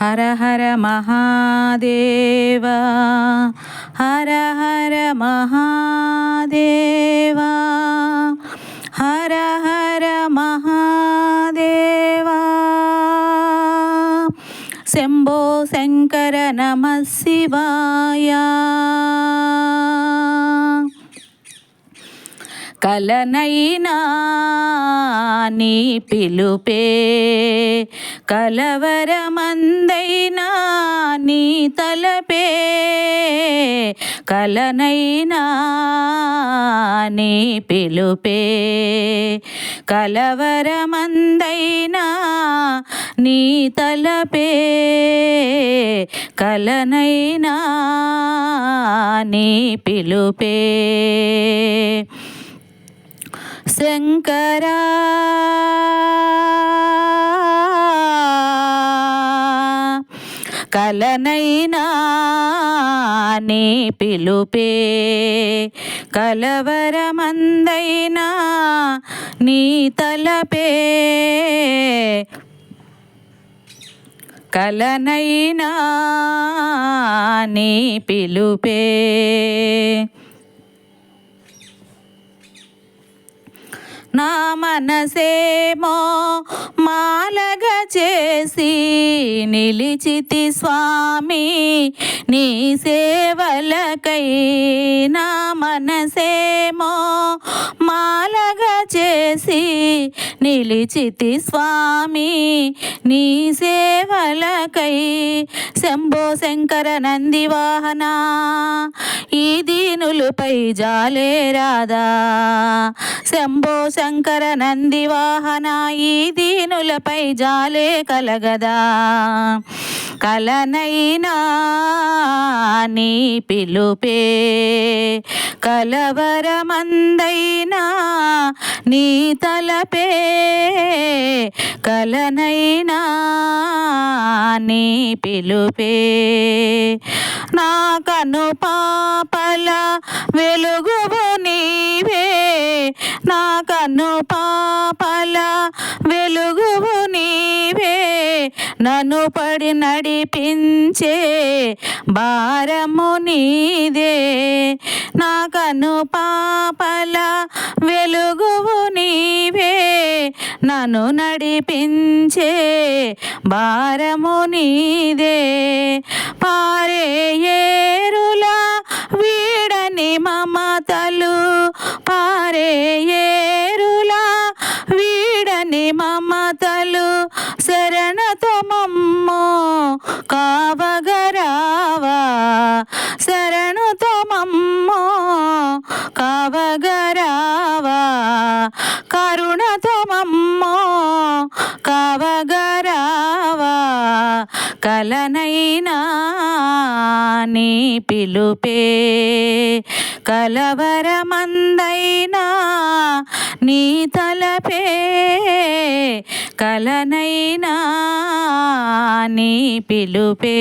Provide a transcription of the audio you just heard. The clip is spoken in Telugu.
ஹர ஹர மகாதேவா ஹர ஹர மகாதேவா ஹர ஹர மகாதேவா. செம்போ சங்கர நம சிவாயா. కలనైనా నీ పిలుపే. కలవరమందైనా నీ తలపే. కలనైనా నీ పిలుపే. కలవరమందైనా నీ తలపే. కలనైనా నీ పిలుపే. శంకరా. కలనైనా నీ పిలుపే. కలవరమందైనా నీ తలపే. కలనైనా నీ పిలుపే. నా మనసేమో మాలగ చేసి నిలిచితి స్వామి నీ సేవలకై నా మనసేమో మాలగ చేసి నిలిచితి స్వామి నీ సేవలకై శంభో శంకర నంది ఇది దీనులపై జాలే రాదా శంభో శంకర నంది వాహన ఈ దీనులపై జాలే కలగదా. కలనైనా నీ పిలుపే కలవరమందైనా నీ తలపే కలనైనా నీ పిలుపే. నా కను పాపల వెలుగువు నీవే. నా కను పాపల వెలుగువు నీవే. నన్ను పడి నడిపించే భారము నీదే. నా కను పాపల వెలుగువు నీవే. నన్ను నడిపించే భారము నీదే. పారే ఏరులా వీడని మమతలు. పారే ఏరులా వీడని మమతలు. శరణతమమ్మో కావగరావా. శరణతమమ్మో మమ్మో కలనైనా నీ పిలుపే. కలవరమందైనా నీ తలపే. కలనైనా నీ పిలుపే.